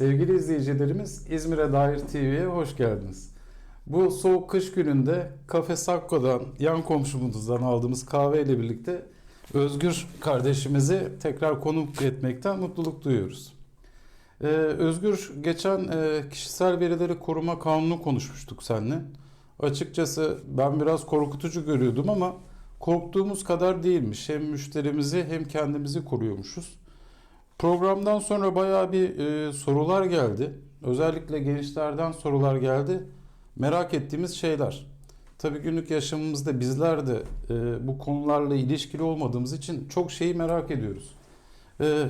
Sevgili izleyicilerimiz İzmir'e dair TV'ye hoş geldiniz. Bu soğuk kış gününde Kafe Sakko'dan yan komşumuzdan aldığımız kahve ile birlikte Özgür kardeşimizi tekrar konuk etmekten mutluluk duyuyoruz. Ee, Özgür geçen e, kişisel verileri koruma kanunu konuşmuştuk seninle. Açıkçası ben biraz korkutucu görüyordum ama korktuğumuz kadar değilmiş. Hem müşterimizi hem kendimizi koruyormuşuz. Programdan sonra bayağı bir e, sorular geldi. Özellikle gençlerden sorular geldi. Merak ettiğimiz şeyler. Tabii günlük yaşamımızda bizler de e, bu konularla ilişkili olmadığımız için çok şeyi merak ediyoruz. E,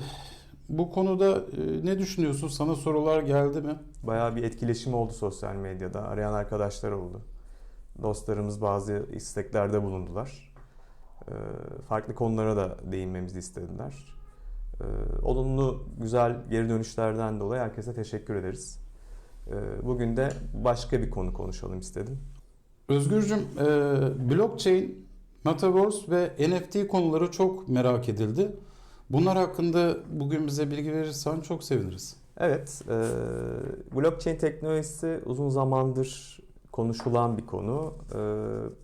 bu konuda e, ne düşünüyorsun? Sana sorular geldi mi? Bayağı bir etkileşim oldu sosyal medyada. Arayan arkadaşlar oldu. Dostlarımız bazı isteklerde bulundular. Ee, Farklı konulara da değinmemizi istediler. Ee, Olumlu, güzel geri dönüşlerden dolayı herkese teşekkür ederiz. Ee, Bugün de başka bir konu konuşalım istedim. Özgürcüm, e, blockchain, metaverse ve NFT konuları çok merak edildi. Bunlar hakkında bugün bize bilgi verirsen çok seviniriz. Evet, e, blockchain teknolojisi uzun zamandır konuşulan bir konu. E,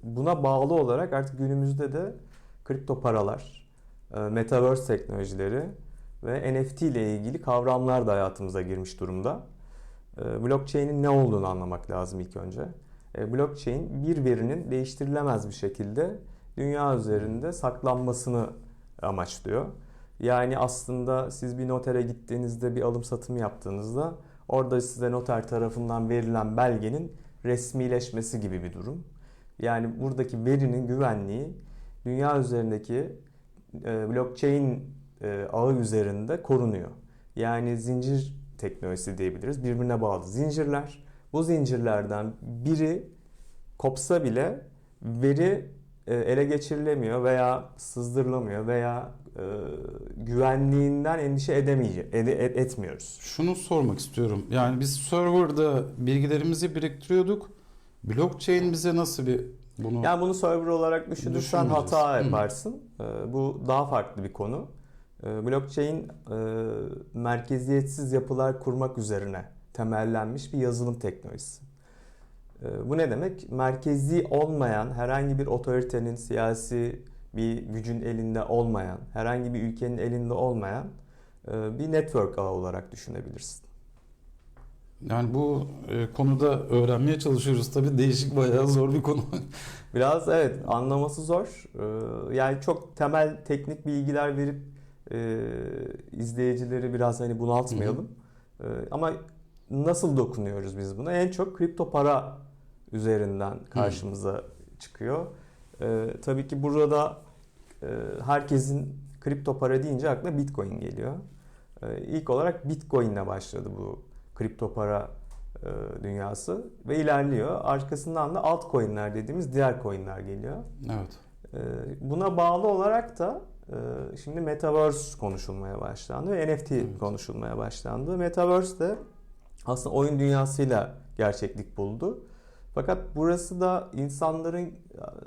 buna bağlı olarak artık günümüzde de kripto paralar, e, metaverse teknolojileri ve NFT ile ilgili kavramlar da hayatımıza girmiş durumda. E, blockchain'in ne olduğunu anlamak lazım ilk önce. E, blockchain bir verinin değiştirilemez bir şekilde dünya üzerinde saklanmasını amaçlıyor. Yani aslında siz bir notere gittiğinizde bir alım satım yaptığınızda orada size noter tarafından verilen belgenin resmileşmesi gibi bir durum. Yani buradaki verinin güvenliği dünya üzerindeki e, blockchain e, ağı üzerinde korunuyor. Yani zincir teknolojisi diyebiliriz. Birbirine bağlı zincirler. Bu zincirlerden biri kopsa bile veri e, ele geçirilemiyor veya sızdırılamıyor veya e, güvenliğinden endişe edemeyece, ede- et- etmiyoruz. Şunu sormak istiyorum. Yani biz serverda bilgilerimizi biriktiriyorduk. Blockchain bize nasıl bir bunu Yani bunu server olarak düşünürsen hata Hı. yaparsın. E, bu daha farklı bir konu. E, blockchain e, merkeziyetsiz yapılar kurmak üzerine temellenmiş bir yazılım teknolojisi. E, bu ne demek? Merkezi olmayan herhangi bir otoritenin siyasi bir gücün elinde olmayan, herhangi bir ülkenin elinde olmayan e, bir network ağı olarak düşünebilirsin. yani bu e, konuda öğrenmeye çalışıyoruz. Tabii değişik bayağı zor bir konu. Biraz evet anlaması zor. Ee, Yani çok temel teknik bilgiler verip e, izleyicileri biraz hani bunaltmayalım. Ee, Ama nasıl dokunuyoruz biz buna? En çok kripto para üzerinden karşımıza çıkıyor. Ee, tabii ki burada e, herkesin kripto para deyince aklına Bitcoin geliyor. Ee, ilk olarak Bitcoin ile başladı bu kripto para e, dünyası ve ilerliyor. Arkasından da altcoin'ler dediğimiz diğer coin'ler geliyor. evet. E, buna bağlı olarak da e, şimdi Metaverse konuşulmaya başlandı ve NFT Evet. konuşulmaya başlandı. Metaverse de aslında oyun dünyasıyla gerçeklik buldu. Fakat burası da insanların e,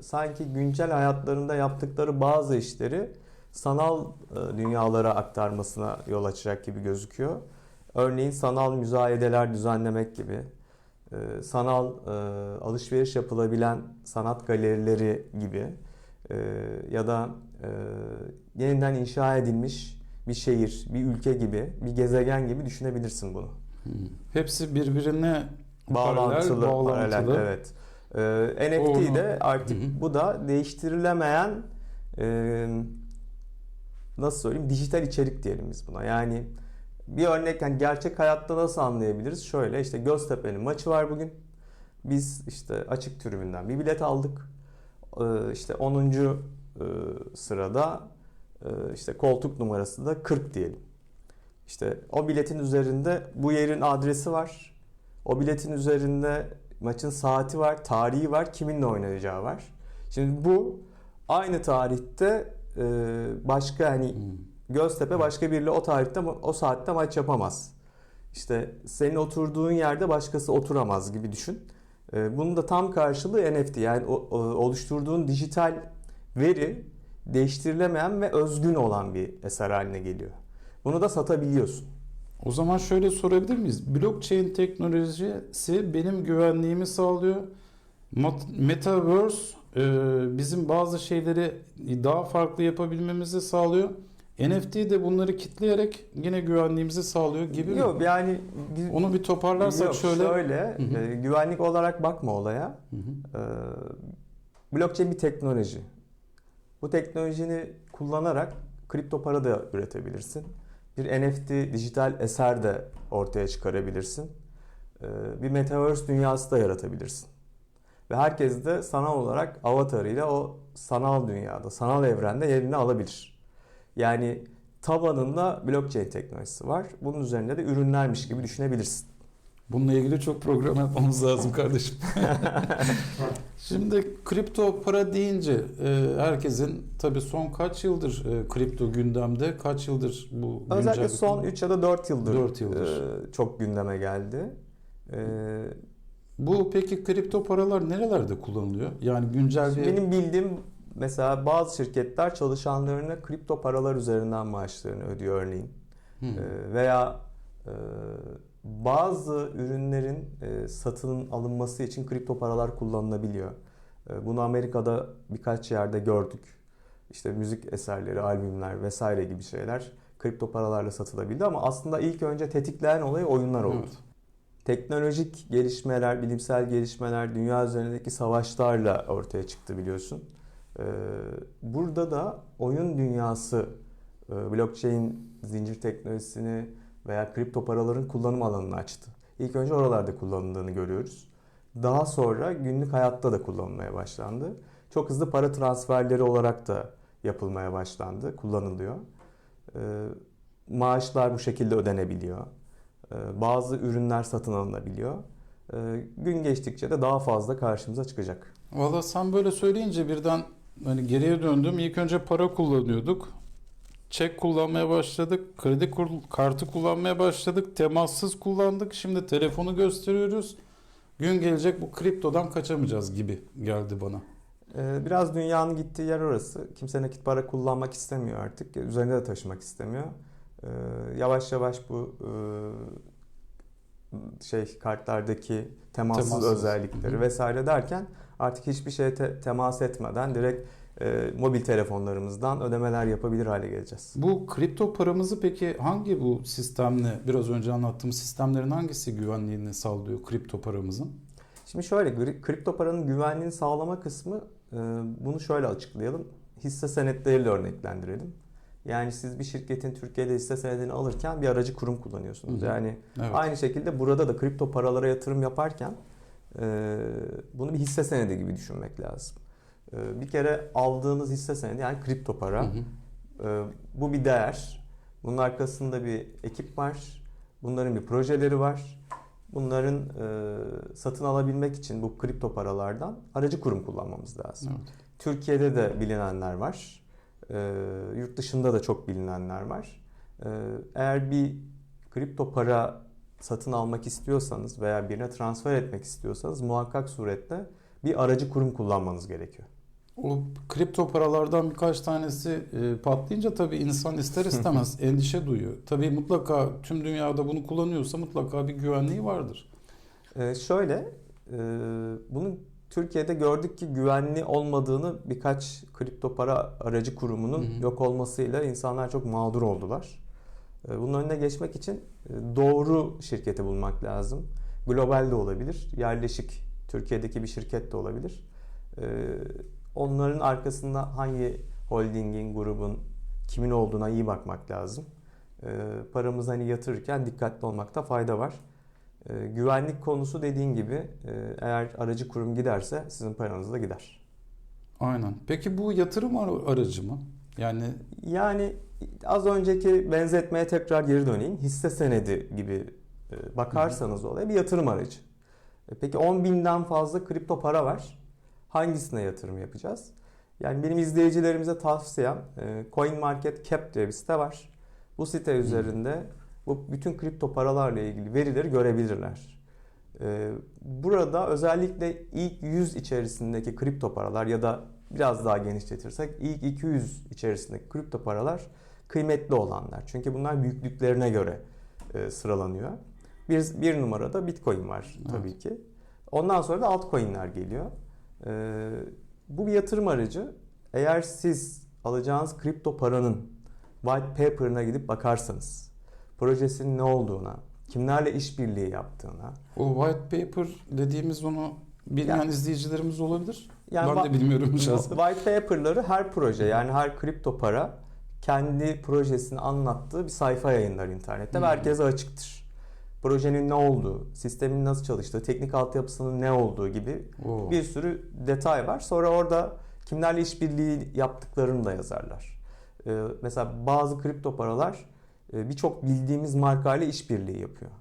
sanki güncel hayatlarında yaptıkları bazı işleri sanal e, dünyalara aktarmasına yol açacak gibi gözüküyor. Örneğin sanal müzayedeler düzenlemek gibi, e, sanal alışveriş yapılabilen sanat galerileri gibi e, ya da e, yeniden inşa edilmiş bir şehir, bir ülke gibi, bir gezegen gibi düşünebilirsin bunu. Hı. Hepsi birbirine Bağlantılı, paralel, paralel, bağlantılı. evet. Ee, NFT de artık Hı hı. bu da değiştirilemeyen e, nasıl söyleyeyim dijital içerik diyelim biz buna. Yani bir örnek yani gerçek hayatta nasıl anlayabiliriz? Şöyle işte Göztepe'nin maçı var bugün. Biz işte açık tribünden bir bilet aldık. Ee, işte 10. e, sırada e, işte koltuk numarası da 40 diyelim. İşte o biletin üzerinde bu yerin adresi var. O biletin üzerinde maçın saati var, tarihi var, kiminle oynayacağı var. Şimdi bu aynı tarihte e, başka hani Hı. Göztepe başka biriyle o tarihte o saatte maç yapamaz. İşte senin oturduğun yerde başkası oturamaz gibi düşün. E, bunun da tam karşılığı NFT yani oluşturduğun dijital veri değiştirilemeyen ve özgün olan bir eser haline geliyor. Bunu da satabiliyorsun. O zaman şöyle sorabilir miyiz? Blockchain teknolojisi benim güvenliğimi sağlıyor. Metaverse e, bizim bazı şeyleri daha farklı yapabilmemizi sağlıyor. NFT de bunları kitleyerek yine güvenliğimizi sağlıyor gibi mi? Yok yani biz- Onu bir toparlarsak Yok, şöyle. şöyle e, güvenlik olarak bakma olaya. Hı hı. Ee, blockchain bir teknoloji. Bu teknolojini kullanarak kripto para da üretebilirsin. Bir NFT dijital eser de ortaya çıkarabilirsin. Ee, bir metaverse dünyası da yaratabilirsin. Ve herkes de sanal olarak avatarıyla o sanal dünyada, sanal evrende yerini alabilir. Yani tabanında blockchain teknolojisi var. Bunun üzerinde de ürünlermiş gibi düşünebilirsin. Bununla ilgili çok program yapmamız lazım kardeşim. Şimdi kripto para deyince e, herkesin tabii son kaç yıldır e, kripto gündemde, kaç yıldır bu Özellikle son konu? 3 ya da 4 yıldır, Dört yıldır. e, çok gündeme geldi. Bu peki kripto paralar nerelerde kullanılıyor? Yani güncel bir benim bildiğim mesela bazı şirketler çalışanlarına kripto paralar üzerinden maaşlarını ödüyor örneğin. Hı. E, veya e, bazı ürünlerin e, satın alınması için kripto paralar kullanılabiliyor. E, bunu Amerika'da birkaç yerde gördük. İşte müzik eserleri, albümler vesaire gibi şeyler kripto paralarla satılabildi ama aslında ilk önce tetikleyen olay oyunlar oldu. Evet. Teknolojik gelişmeler, bilimsel gelişmeler dünya üzerindeki savaşlarla ortaya çıktı biliyorsun. Ee, Burada da oyun dünyası e, blockchain zincir teknolojisini veya kripto paraların kullanım alanını açtı. İlk önce oralarda kullanıldığını görüyoruz. Daha sonra günlük hayatta da kullanılmaya başlandı. Çok hızlı para transferleri olarak da yapılmaya başlandı, kullanılıyor. Ee, Maaşlar bu şekilde ödenebiliyor. Ee, Bazı ürünler satın alınabiliyor. Gün geçtikçe de daha fazla karşımıza çıkacak. Valla sen böyle söyleyince birden hani geriye döndüm. İlk önce para kullanıyorduk. Çek kullanmaya başladık. Kredi kartı kullanmaya başladık. Temassız kullandık. Şimdi telefonu gösteriyoruz. Gün gelecek bu kriptodan kaçamayacağız gibi geldi bana. Ee, Biraz dünyanın gittiği yer orası. Kimse nakit para kullanmak istemiyor artık. Üzerinde de taşımak istemiyor. Ee, Yavaş yavaş bu e, şey kartlardaki temassız, Temassız. özellikleri vesaire derken artık hiçbir şeye te- temas etmeden direkt e, mobil telefonlarımızdan ödemeler yapabilir hale geleceğiz. Bu kripto paramızı peki hangi bu sistemle biraz önce anlattığım sistemlerin hangisi güvenliğini sağlıyor kripto paramızın? Şimdi şöyle kripto paranın güvenliğini sağlama kısmı e, bunu şöyle açıklayalım. Hisse senetleriyle örneklendirelim. Yani siz bir şirketin Türkiye'de hisse senedini alırken bir aracı kurum kullanıyorsunuz. Hı hı. Yani Evet. aynı şekilde burada da kripto paralara yatırım yaparken bunu bir hisse senedi gibi düşünmek lazım. E, bir kere aldığınız hisse senedi yani kripto para. Hı hı. Ee, Bu bir değer. Bunun arkasında bir ekip var. Bunların bir projeleri var. Bunların e, satın alabilmek için bu kripto paralardan aracı kurum kullanmamız lazım. Evet. Türkiye'de de bilinenler var. Ee, Yurt dışında da çok bilinenler var. Ee, Eğer bir kripto para satın almak istiyorsanız veya birine transfer etmek istiyorsanız muhakkak suretle bir aracı kurum kullanmanız gerekiyor. O kripto paralardan birkaç tanesi e, patlayınca tabii insan ister istemez endişe duyuyor. Tabii mutlaka tüm dünyada bunu kullanıyorsa mutlaka bir güvenliği vardır. Ee, şöyle, e, bunun Türkiye'de gördük ki güvenli olmadığını birkaç kripto para aracı kurumunun Hı hı. yok olmasıyla insanlar çok mağdur oldular. Ee, bunun önüne geçmek için e, doğru şirketi bulmak lazım. Global de olabilir, yerleşik Türkiye'deki bir şirket de olabilir. Ee, onların arkasında hangi holdingin, grubun, kimin olduğuna iyi bakmak lazım. Ee, paramızı hani yatırırken dikkatli olmakta fayda var. Güvenlik konusu dediğin gibi e, eğer aracı kurum giderse sizin paranız da gider. Aynen. Peki bu yatırım ar- aracı mı? Yani Yani az önceki benzetmeye tekrar geri döneyim. Hisse senedi gibi e, bakarsanız olaya bir yatırım aracı. E, Peki 10 binden fazla kripto para var. Hangisine yatırım yapacağız? Yani benim izleyicilerimize tavsiyem e, CoinMarketCap diye bir site var. Bu site üzerinde bu bütün kripto paralarla ilgili verileri görebilirler. Burada özellikle ilk 100 içerisindeki kripto paralar ya da biraz daha genişletirsek ilk 200 içerisindeki kripto paralar kıymetli olanlar. Çünkü bunlar büyüklüklerine göre e, sıralanıyor. Bir, bir numarada Bitcoin var tabii Evet. ki. Ondan sonra da altcoin'ler geliyor. Ee, bu bir yatırım aracı. Eğer siz alacağınız kripto paranın white paper'ına gidip bakarsanız, projesinin ne olduğuna, kimlerle işbirliği yaptığına, O white paper dediğimiz onu bilmeyen Yani- izleyicilerimiz olabilir. yani ben de bilmiyorum şahsen. White paper'ları her proje yani her kripto para kendi projesini anlattığı bir sayfa yayınlar internette Hmm. ve herkese açıktır. Projenin ne olduğu, sistemin nasıl çalıştığı, teknik altyapısının ne olduğu gibi Oo. bir sürü detay var. Sonra orada kimlerle işbirliği yaptıklarını da yazarlar. Ee, mesela bazı kripto paralar e, birçok bildiğimiz markayla işbirliği yapıyor.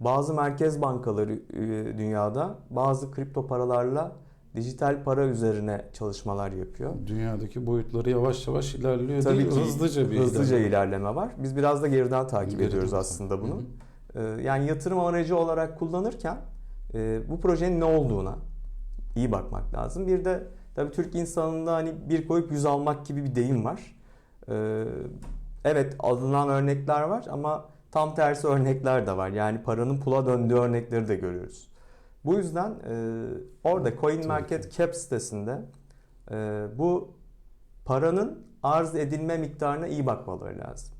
Bazı merkez bankaları e, dünyada bazı kripto paralarla dijital para üzerine çalışmalar yapıyor. Dünyadaki boyutları yavaş yavaş ilerliyor Tabii değil, ki hızlıca bir hızlıca ilerleme. ilerleme var. Biz biraz da geriden takip Geriden ediyoruz takip. aslında bunu. Hı hı. Ee, Yani yatırım aracı olarak kullanırken e, bu projenin ne olduğuna iyi bakmak lazım. Bir de tabii Türk insanında hani bir koyup yüz almak gibi bir deyim var. Ee, Evet alınan örnekler var ama tam tersi örnekler de var. Yani paranın pula döndüğü örnekleri de görüyoruz. Bu yüzden e, orada CoinMarketCap sitesinde e, bu paranın arz edilme miktarına iyi bakmaları lazım.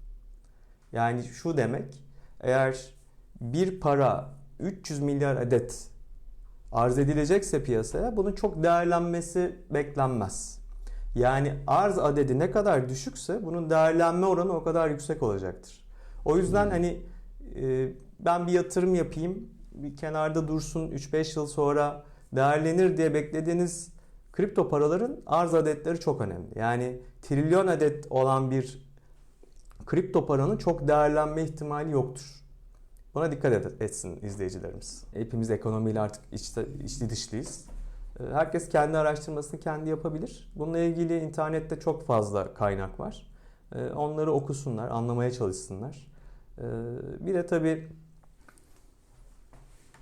Yani şu demek eğer bir para 300 milyar adet arz edilecekse piyasaya bunun çok değerlenmesi beklenmez. Yani arz adedi ne kadar düşükse bunun değerlenme oranı o kadar yüksek olacaktır. O yüzden Hmm. hani e, ben bir yatırım yapayım, bir kenarda dursun 3-5 yıl sonra değerlenir diye beklediğiniz kripto paraların arz adetleri çok önemli. Yani trilyon adet olan bir kripto paranın çok değerlenme ihtimali yoktur. Buna dikkat et- etsin izleyicilerimiz. Hepimiz ekonomiyle artık içte, içli dışlıyız. Ee, Herkes kendi araştırmasını kendi yapabilir. Bununla ilgili internette çok fazla kaynak var. Ee, Onları okusunlar, anlamaya çalışsınlar. Ee, Bir de tabii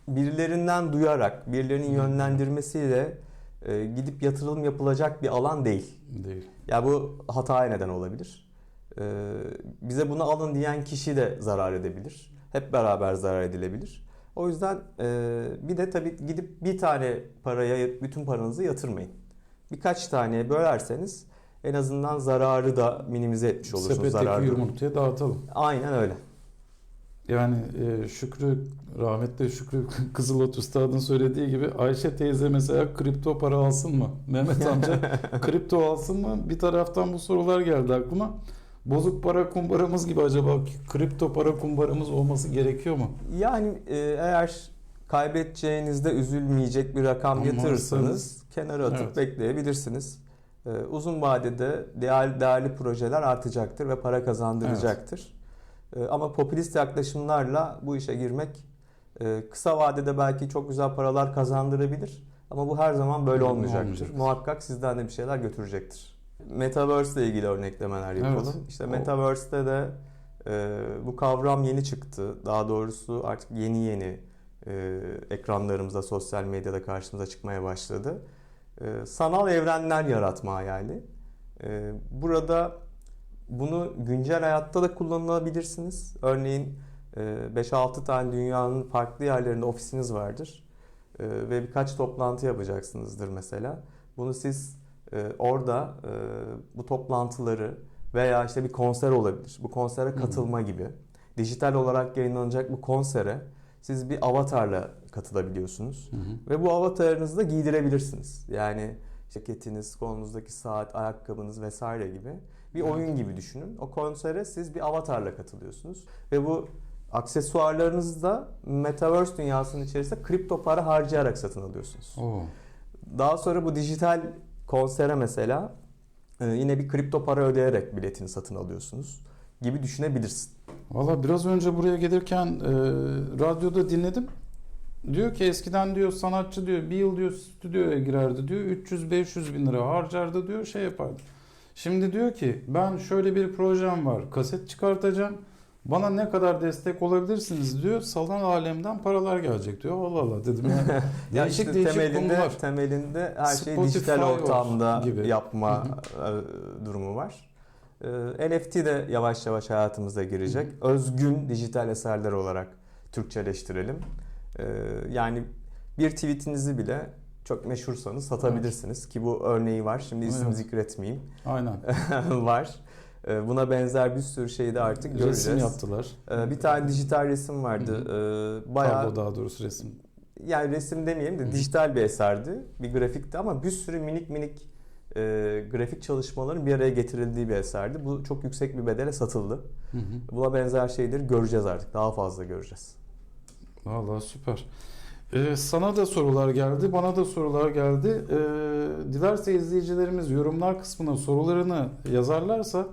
birilerinden duyarak, birilerinin yönlendirmesiyle e, gidip yatırım yapılacak bir alan değil. Değil. Ya bu hataya neden olabilir. Ee, bize bunu alın diyen kişi de zarar edebilir. Hep beraber zarar edilebilir. O yüzden e, bir de tabii gidip bir tane paraya bütün paranızı yatırmayın. Birkaç taneye bölerseniz en azından zararı da minimize etmiş olursunuz. Sepetteki Zararı. yumurtaya dağıtalım. Aynen öyle. Yani e, Şükrü, rahmetli Şükrü Kızılot Üstad'ın söylediği gibi Ayşe teyze mesela kripto para alsın mı? Mehmet amca kripto alsın mı? Bir taraftan bu sorular geldi aklıma. Bozuk para kumbaramız gibi acaba kripto para kumbaramız olması gerekiyor mu? Yani e, eğer kaybedeceğinizde üzülmeyecek bir rakam Ama yatırırsanız kenara atıp Evet. bekleyebilirsiniz. E, uzun vadede değerli, değerli projeler artacaktır ve para kazandıracaktır. E, ama popülist yaklaşımlarla bu işe girmek e, kısa vadede belki çok güzel paralar kazandırabilir. Ama bu her zaman böyle olmayacaktır. Olmayacak. Muhakkak sizden de bir şeyler götürecektir. Metaverse ile ilgili örneklemeler yapalım. Evet. İşte Metaverse'te de e, bu kavram yeni çıktı. Daha doğrusu artık yeni yeni e, ekranlarımızda, sosyal medyada karşımıza çıkmaya başladı. E, sanal evrenler yaratma hayali. E, burada bunu güncel hayatta da kullanabilirsiniz. Örneğin e, 5-6 tane dünyanın farklı yerlerinde ofisiniz vardır. E, ve birkaç toplantı yapacaksınızdır mesela. Bunu siz e, orada e, bu toplantıları veya işte bir konser olabilir. Bu konsere katılma gibi. Dijital olarak yayınlanacak bu konsere siz bir avatarla katılabiliyorsunuz. Hı hı. Ve bu avatarınızı da giydirebilirsiniz. Yani ceketiniz, kolunuzdaki saat, ayakkabınız vesaire gibi bir oyun gibi düşünün. O konsere siz bir avatarla katılıyorsunuz. Ve bu aksesuarlarınızı da Metaverse dünyasının içerisinde kripto para harcayarak satın alıyorsunuz. Oo. Daha sonra bu dijital konsere mesela e, yine bir kripto para ödeyerek biletini satın alıyorsunuz gibi düşünebilirsin. Valla biraz önce buraya gelirken e, radyoda dinledim. Diyor ki eskiden diyor sanatçı diyor bir yıl diyor stüdyoya girerdi diyor 300-500 bin lira harcardı diyor şey yapardı. Şimdi diyor ki ben şöyle bir projem var kaset çıkartacağım. Bana ne kadar destek olabilirsiniz diyor. Salan alemden paralar gelecek diyor. Allah Allah dedim yani. Ya değişik işte değişik temelinde, konular. temelinde her Spotify dijital ortamda gibi. yapma e, durumu var. Ee, NFT de yavaş yavaş hayatımıza girecek. Özgün dijital eserler olarak Türkçeleştirelim. Ee, yani bir tweetinizi bile çok meşhursanız satabilirsiniz ki bu örneği var. Şimdi isim Evet. zikretmeyeyim. Aynen. var. Ee, Buna benzer bir sürü şeyi de artık göreceğiz. Resim yaptılar. Ee, Bir tane dijital resim vardı. Ee, Bayağı Tablo daha doğrusu resim. yani resim demeyelim de dijital bir eserdi. Bir grafikti ama bir sürü minik minik e, grafik çalışmaların bir araya getirildiği bir eserdi. Bu çok yüksek bir bedele satıldı. Hı hı. Buna benzer şeyleri göreceğiz artık. Daha fazla göreceğiz. Vallahi süper. Ee, sana da sorular geldi, bana da sorular geldi. Ee, dilerse izleyicilerimiz yorumlar kısmına sorularını yazarlarsa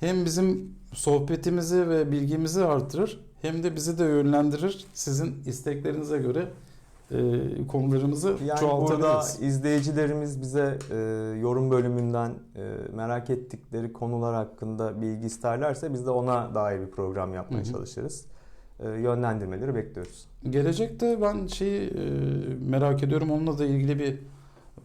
hem bizim sohbetimizi ve bilgimizi artırır hem de bizi de yönlendirir. Sizin isteklerinize göre e, konularımızı Yani burada çoğaltabiliriz. izleyicilerimiz bize e, yorum bölümünden e, merak ettikleri konular hakkında bilgi isterlerse biz de ona dair bir program yapmaya Hı hı. çalışırız. E, yönlendirmeleri bekliyoruz. Gelecekte ben şeyi e, merak ediyorum onunla da ilgili bir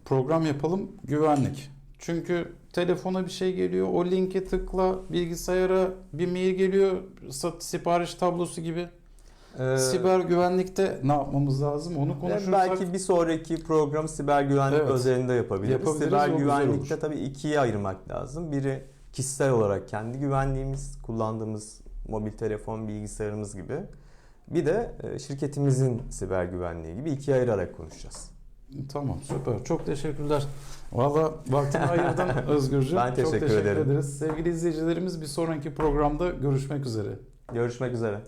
program yapalım. Güvenlik. Çünkü telefona bir şey geliyor, o linke tıkla, bilgisayara bir mail geliyor, sipariş tablosu gibi. Ee, Siber güvenlikte ne yapmamız lazım onu konuşursak. Belki bir sonraki program siber güvenlik Evet. özelinde yapabiliriz. Yapabiliriz, siber güvenlikte tabii ikiye ayırmak lazım. Biri kişisel olarak kendi güvenliğimiz, kullandığımız mobil telefon, bilgisayarımız gibi. Bir de e, şirketimizin siber güvenliği gibi ikiye ayırarak konuşacağız. Tamam süper. Çok teşekkürler. Valla vaktini ayırdın Özgürcüğüm. Ben Çok teşekkür teşekkür ederim. ederiz. Sevgili izleyicilerimiz bir sonraki programda görüşmek üzere. Görüşmek üzere.